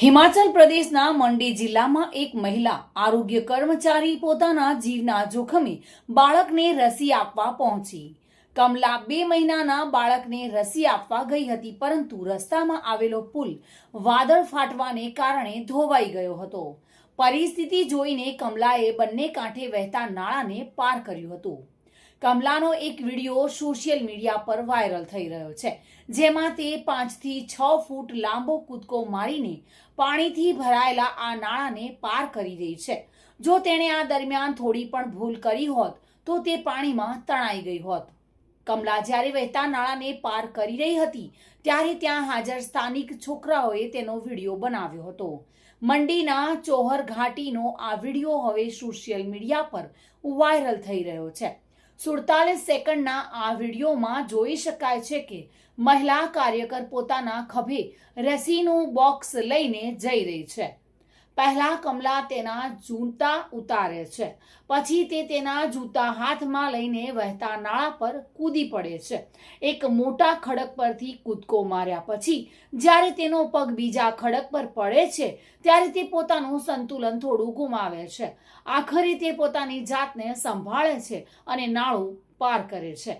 હિમાચલ પ્રદેશના મંડી જિલ્લામાં એક મહિલા આરોગ્ય કર્મચારી પોતાના જીવના જોખમે બાળકને રસી આપવા પહોંચી. કમલા બે મહિનાના બાળકને રસી આપવા ગઈ હતી, પરંતુ રસ્તામાં આવેલો પુલ વાદળ ફાટવાને કારણે ધોવાઈ ગયો હતો. પરિસ્થિતિ જોઈને કમલાએ બંને કાંઠે વહેતા નાળાને પાર કર્યું હતું. કમલાનો એક વીડિયો સોશિયલ મીડિયા પર વાયરલ થઈ રહ્યો છે, જેમાં તે પાંચથી છ ફૂટ લાંબો કૂદકો મારીને પાણીથી ભરાયેલા આ નાળાને પાર કરી રહી છે. જો તેણે આ દરમિયાન થોડી પણ ભૂલ કરી હોત, તો તે પાણીમાં તણાઈ ગઈ હોત. કમલા જ્યારે વહેતા નાળાને પાર કરી રહી હતી, ત્યારે ત્યાં હાજર સ્થાનિક છોકરાઓએ તેનો વીડિયો બનાવ્યો હતો. મંડીના ચોહર ઘાટીનો આ વીડિયો હવે સોશિયલ મીડિયા પર વાયરલ થઈ રહ્યો છે. સુડતાલીસ સેકન્ડના આ વિડીયોમાં જોઈ શકાય છે કે મહિલા કાર્યકર પોતાના ખભે રસીનું બોક્સ લઈને જઈ રહી છે. પહેલા કમલા તેના જૂતા ઉતારે છે. પછી તે તેના જૂતા હાથમાં લઈને વહેતા નાળા પર કૂદી પડે છે. એક મોટા ખડક પરથી કૂદકો માર્યા પછી, જ્યારે તેનો પગ બીજા ખડક પર પડે છે, ત્યારે તે પોતાનું સંતુલન થોડું ગુમાવે છે. આખરે તે પોતાની જાતને સંભાળે છે અને નાળું પાર કરે છે.